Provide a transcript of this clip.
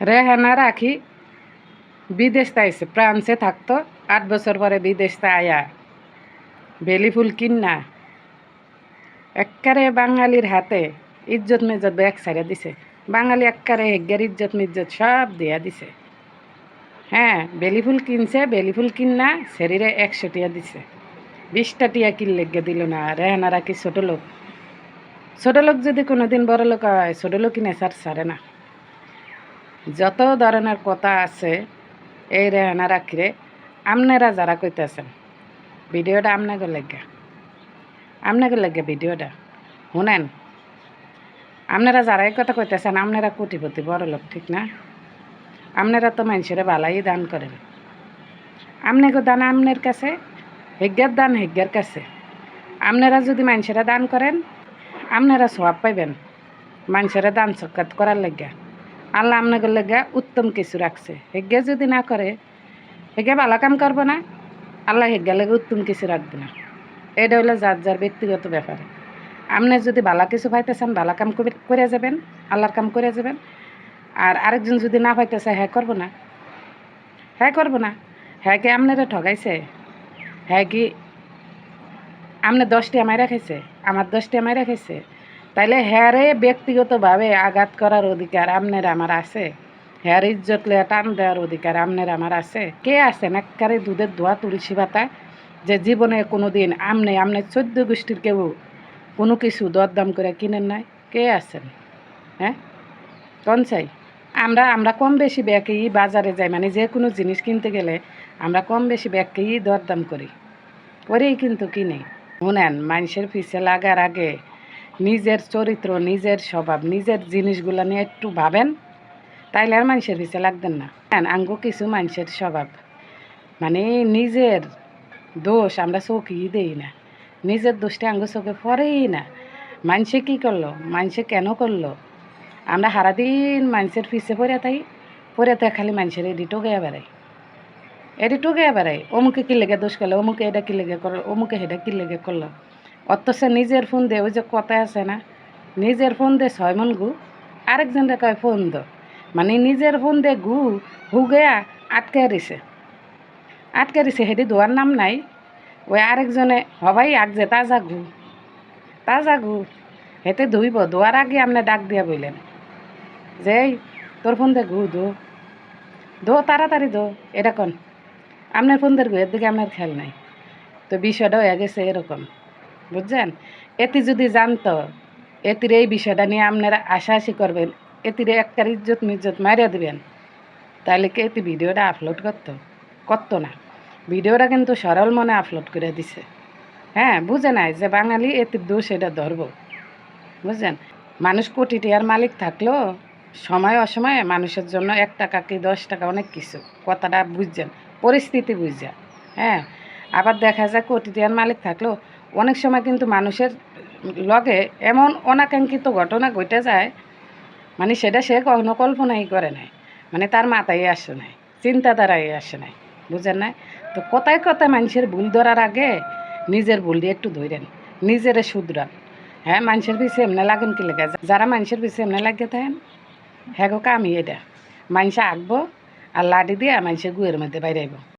রেহানা রাখি বিদেশ তাইছে ফ্রান্সে থাকতো, আট বছর পরে বিদেশ আয়া। বেলি ফুল কিন্না, এককারে বাঙালির হাতে ইজ্জত মেজত ব্যাগ ছাড়িয়া দিছে। বাঙালি এককারে হেগ্গের ইজ্জত মিজ্জত সব দিয়া দিছে। হ্যাঁ বেলি ফুল কিনছে, বেলি ফুল কিন্না শরীরে একশো টিয়া দিছে। বিশটা টিয়া কিনলে গে দিল না, রেহানা রাখি ছোট লোক। ছোট লোক যদি কোনোদিন বড় লোক হয়, ছোট লোক কিনে সার সারে না। যত ধরনের কথা আছে, এই রেহানা রাখিরে আপনারা যারা কইতেছেন, ভিডিওটা আপনাকে লাগে। আপনাকে লাগে ভিডিওটা। শুনেন আপনারা যারা এই কথা কইতেছেন আপনারা কোটিপতি, বড় লোক, ঠিক না? আপনারা তো মানুষের বালাই দান করেন। আপনাকে দান আপনার কাছে হেজ্ঞার দান হেজ্ঞার কাছে। আপনারা যদি মানুষেরা দান করেন আপনারা সব পাইবেন, মানুষেরা দান সৎকার করার লাগিয়া আল্লাহ আপনাদের লেগে উত্তম কিছু রাখছে। হেগে যদি না করে, হেগে ভালো কাম করব না, আল্লাহ হেগে লেগে উত্তম কিছু রাখবে না। এটা হলো যার যার ব্যক্তিগত ব্যাপার। আপনি যদি ভালো কিছু পাইতে চান ভালো কাম করে- যাবেন, আল্লাহর কাম করে যাবেন। আর আরেকজন যদি না পাইতে চায় হ্যাঁ করব না। হ্যাঁ করব না। হ্যাঁ কি আপনারা ঠগাইছে? হ্যাঁ কি আপনি দশটি আমায় রেখেছে আমার দশটি আমায় রেখেছে তাইলে হ্যারে ব্যক্তিগতভাবে আঘাত করার অধিকার আপনার আমার আছে। হ্যার ইজ্জত লে টান দেওয়ার অধিকার আপনার আমার আছে। কে আছেন? একবারে দুধের ধোয়া তুলসী পাতা যে জীবনে কোনো দিন আমনে আমনে চোদ্দ গোষ্ঠীর কেউ কোনো কিছু দরদাম করে কিনেন নাই। কে আছেন? হ্যাঁ? কোন চাই? আমরা আমরা কম বেশি ব্যাকেই বাজারে যাই মানে যে কোনো জিনিস কিনতে গেলে আমরা কম বেশি ব্যাগকেই দরদাম করি। করেই কিন্তু কিনি। শুনেন, মানুষের পিছে লাগার আগে নিজের চরিত্র, নিজের স্বভাব, নিজের জিনিসগুলো নিয়ে একটু ভাবেন, তাইলে আর মানুষের পিছে লাগবেন না। হ্যাঁ আঙ্গো কিছু মানুষের স্বভাব। মানে নিজের দোষ আমরা চোখই দেই না। নিজের দোষটা আঙ্গো চোখে পড়েই না। মানুষে কি করল? মানুষে কেন করল? আমরা সারাদিন মানুষের পিছে পড়ে তাই পড়ে তাই খালি মানুষের এডি টোগাইয়া বেড়াই এডি টোগাইয়া বেড়াই অমুকে কি লেগে দোষ করল? অমুকে এটা কি লেগে করল অমুকে সেটা কি লেগে করল? অথচ নিজের ফোন দে ওই যে কথা আছে না, নিজের ফোন দে ছয় মন গু, আরেকজনকে কয়, ফোন দো। মানে নিজের ফোন দে গু, হু গেয়া আটকে দিছে। আটকে দিছে সেটি দোয়ার নাম নাই। ওই আরেকজনে, হবাই আগ যে, তাজা গু তাজা গু হেতে ধুইব, দোয়ার আগে আপনি ডাক দিয়া বললেন যে তোর ফোন দে গু, দো ধো তাড়াতাড়ি দো এরকম আপনার ফোন দের এর দিকে আপনার খেয়াল নাই। তো বিষয়টা হয়ে গেছে এরকম। বুঝছেন? এটি যদি জানতো, এতির এই বিষয়টা নিয়ে আপনারা আশাআশি করবেন, এতির একটা ইজ্জত মিজ্জত মারিয়া দিবেন, তাহলে কি এতে ভিডিওটা আপলোড করতো? করতো না। ভিডিওটা কিন্তু সরল মনে আপলোড করে দিছে। হ্যাঁ বুঝে নাই যে বাঙালি এটির দোষ, এটা ধরবো। বুঝছেন? মানুষ কোটি টিয়ার মালিক থাকলেও সময় অসময়ে মানুষের জন্য এক টাকা কি দশ টাকা অনেক কিছু। কথাটা বুঝছেন? পরিস্থিতি বুঝছেন। হ্যাঁ আবার দেখা যায় কোটি টিয়ার মালিক থাকলেও অনেক সময় কিন্তু মানুষের লগে এমন অনাকাঙ্ক্ষিত ঘটনা ঘটে যায় মানে সেটা সে কখনো কল্পনাই করে নাই মানে তার মাথায় আসে নাই, চিন্তাধারায় আসে নাই, বুঝেন না তো কথায় কথায় মানুষের ভুল ধরার আগে নিজের ভুল দিয়ে একটু ধরেন, নিজেরে শুধরান হ্যাঁ? মানুষের পিছিয়ে এমনি লাগেন কি লেগে? যারা মানুষের পিছিয়ে এমনি লাগিয়ে থাকেন হ্যাঁ গো কামি এটা মানুষ আঁকবো আর লাঠি দিয়ে মানুষের গুয়ের মধ্যে বাইরে